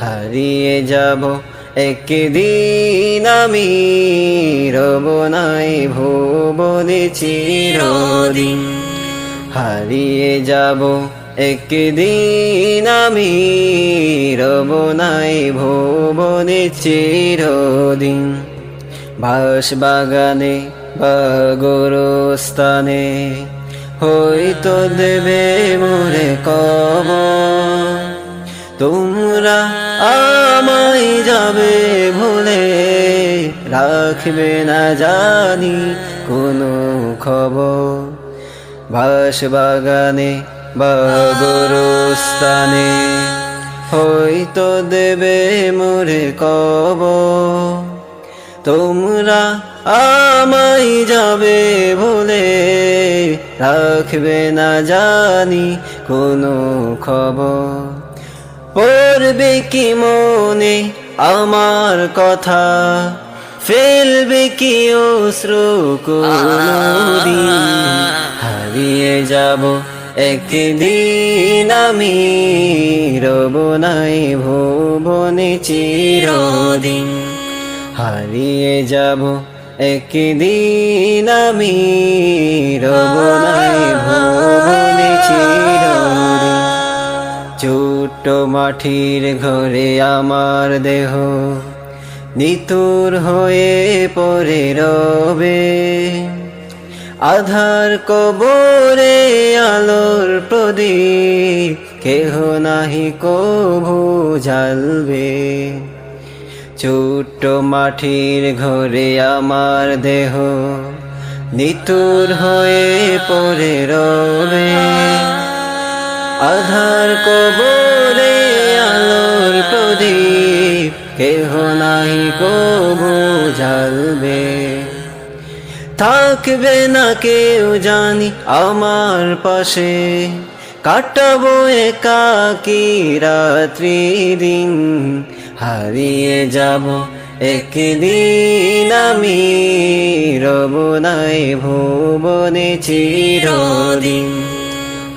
হারিয়ে যাব একদিন আমি। রব নাই ভুবনে চিরদিন। হারিয়ে যাব একদিন আমি। রব নাই ভুবনে চিরদিন। বাস বাগানে বা গোরস্থানে হয়তো দেবে মোরে কব তোমরা আমায় যাবে ভুলে রাখবে না জানি কোনো খবর। বাস বাগানে বা গোরস্থানে হয়তো দেবে মোরে কব তোমরা আমায় যাবে ভুলে রাখবে না জানি কোনো খবর। পড়বে কি মনে আমার কথা? ফেলবে কি হারিয়ে যাব একদিন আমি রব নাই ভুবনে চিরদিন। হারিয়ে যাব একদিন আমি রব নাই ভুবনে চিরদিন ছোট্ট মাটির ঘরে আমার দেহ। নিতুর হয়ে পড়ে রবে। আধার কবরে আলোর প্রদীপ, কেহ নাহি কভু জ্বালবে। ছোট্ট মাটির ঘরে আমার দেহ, নিতুর হয়ে পড়ে রবে। আধার কবরে আলোর প্রদীপ, কেহ নাই কবু জ্বালবে। থাকবে না কেউ জানি আমার পাশে, কাটাবো একাকি রাত্রি দিন, হারিয়ে যাব একদিন আমি, রব নাই ভুবনে চিরদিন।